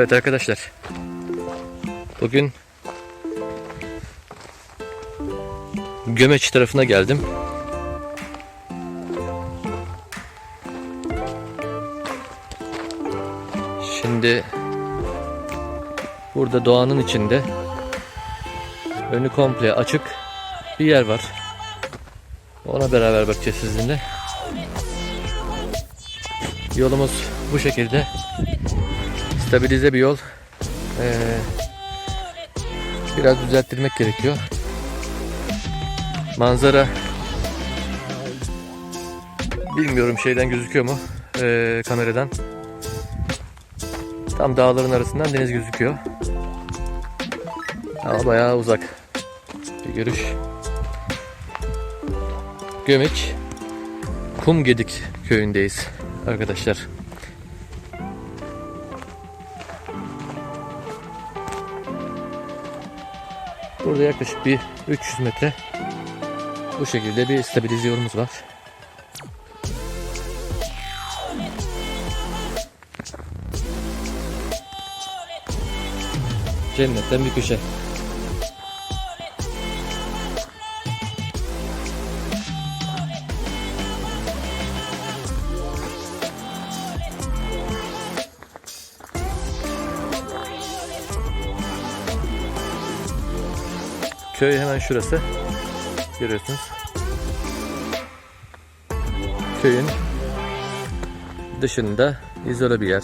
Evet arkadaşlar. Bugün Gömeç tarafına geldim. Şimdi burada doğanın içinde önü komple açık bir yer var. Ona beraber bakacağız sizinle. Yolumuz bu şekilde. Stabilize bir yol. Ee, biraz düzelttirmek gerekiyor. Manzara bilmiyorum şeyden gözüküyor mu ee, kameradan. Tam dağların arasından deniz gözüküyor. Ama bayağı uzak bir görüş. Gömeç Kumgedik köyündeyiz arkadaşlar. Burada yaklaşık bir 300 metre bu şekilde bir stabilize yolumuz var. Cennetten bir köşe. Köy hemen şurası. Görüyorsunuz. Köyün dışında izole bir yer.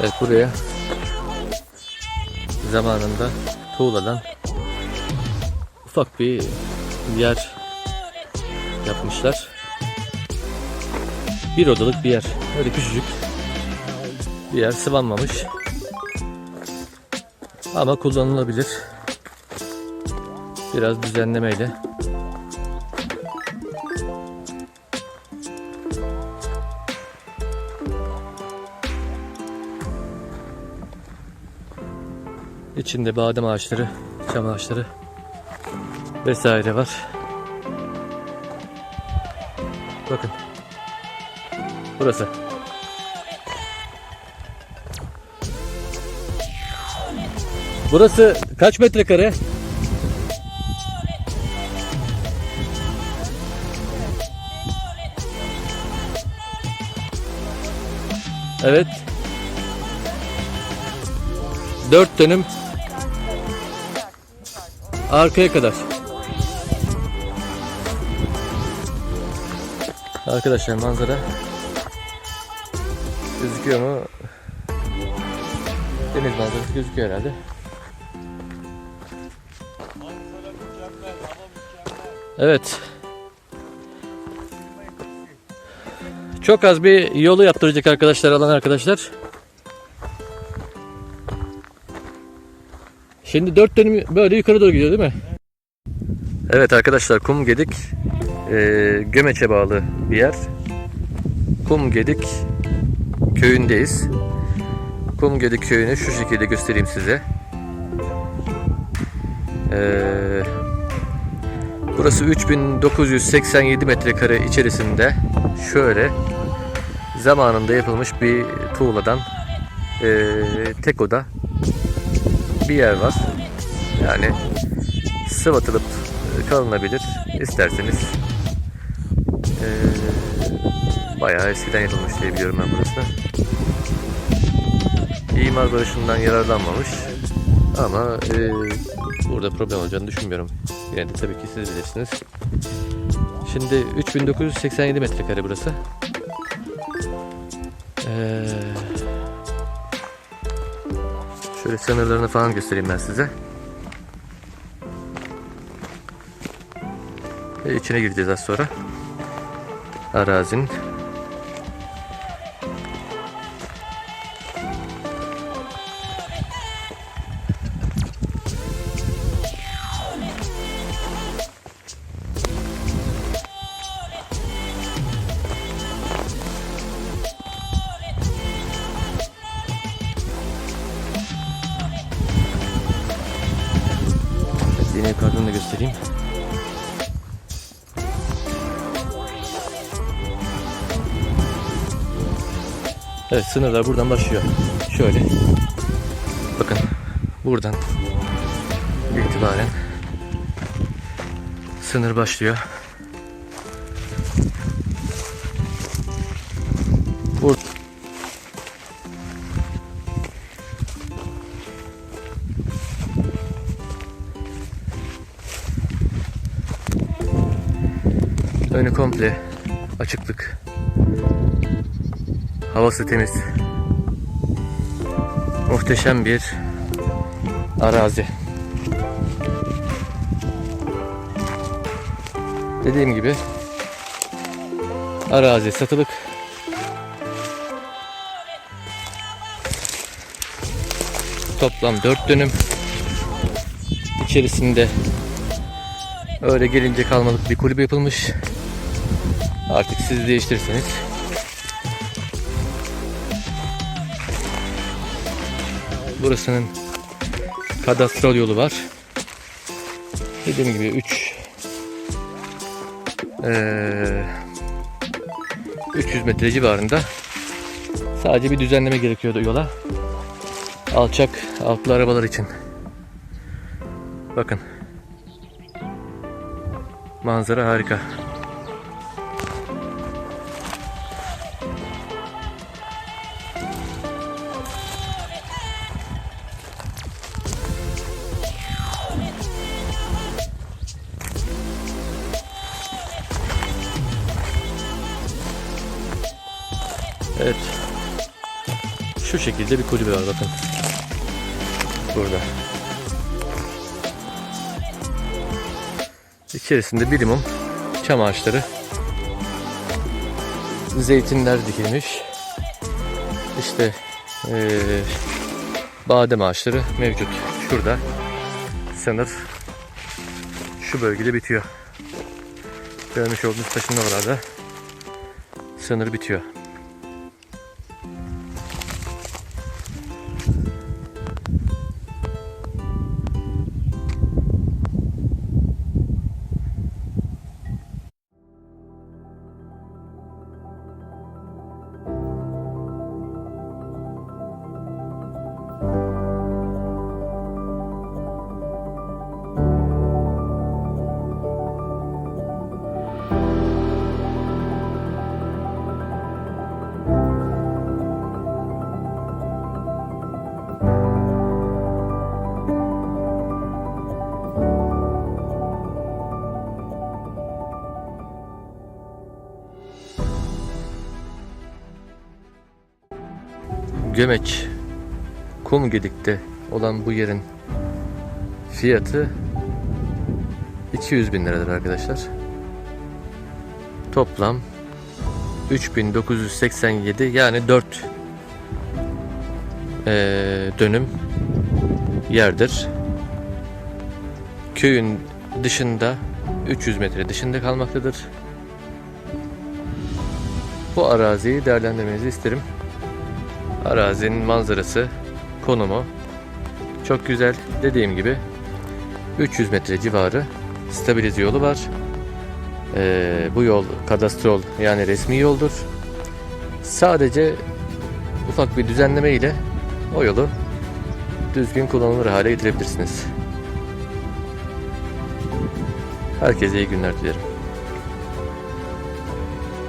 Evet buraya zamanında tuğladan ufak bir yer yapmışlar. Bir odalık bir yer. Öyle küçücük bir yer sıvanmamış. Ama kullanılabilir. Biraz düzenlemeyle. İçinde badem ağaçları, çam ağaçları vesaire var. Bakın. Burası. Burası kaç metrekare? Evet. Dört dönüm arkaya kadar. Arkadaşlar manzara gözüküyor mu? Deniz manzarası gözüküyor herhalde. Evet. Çok az bir yolu yaptıracak arkadaşlar alan arkadaşlar. Şimdi dört dönüm böyle yukarı doğru gidiyor değil mi? Evet arkadaşlar Kumgedik e, Gömeç'e bağlı bir yer. Kumgedik köyündeyiz. Kumgedik köyünü şu şekilde göstereyim size. Ee, burası 3987 metrekare içerisinde şöyle zamanında yapılmış bir tuğladan e, tek oda bir yer var. Yani sıvatılıp e, kalınabilir. İsterseniz e, bayağı eskiden yapılmış diye biliyorum ben burası. İmar barışından yararlanmamış. Ama e, burada problem olacağını düşünmüyorum. Yine de tabii ki siz bilirsiniz. Şimdi 3987 metrekare burası. Ee, Şöyle sınırlarını falan göstereyim ben size. Ve içine gireceğiz az sonra. Arazinin. Yine yukarıdan da göstereyim. Evet sınırlar buradan başlıyor. Şöyle. Bakın buradan itibaren sınır başlıyor. Bur Önü komple açıklık. Havası temiz. Muhteşem bir arazi. Dediğim gibi arazi satılık. Toplam 4 dönüm. İçerisinde öyle gelince kalmalık bir kulübe yapılmış. Artık siz değiştirirseniz. Burasının kadastral yolu var. Dediğim gibi 3 300 metre civarında sadece bir düzenleme gerekiyordu yola. Alçak altlı arabalar için. Bakın. Manzara harika. Şu şekilde bir kulübe var bakın. Burada. İçerisinde bir limon, çam ağaçları, zeytinler dikilmiş. İşte eee, badem ağaçları mevcut. Şurada sınır şu bölgede bitiyor. Görmüş olduğunuz taşın oralarda sınır bitiyor. Gömeç Kumgedik'te olan bu yerin fiyatı 200 bin liradır arkadaşlar. Toplam 3987 yani 4 eee, dönüm yerdir. Köyün dışında 300 metre dışında kalmaktadır. Bu araziyi değerlendirmenizi isterim. Arazinin manzarası, konumu çok güzel. Dediğim gibi 300 metre civarı stabilize yolu var. Ee, bu yol kadastrol yani resmi yoldur. Sadece ufak bir düzenleme ile o yolu düzgün kullanılır hale getirebilirsiniz. Herkese iyi günler dilerim.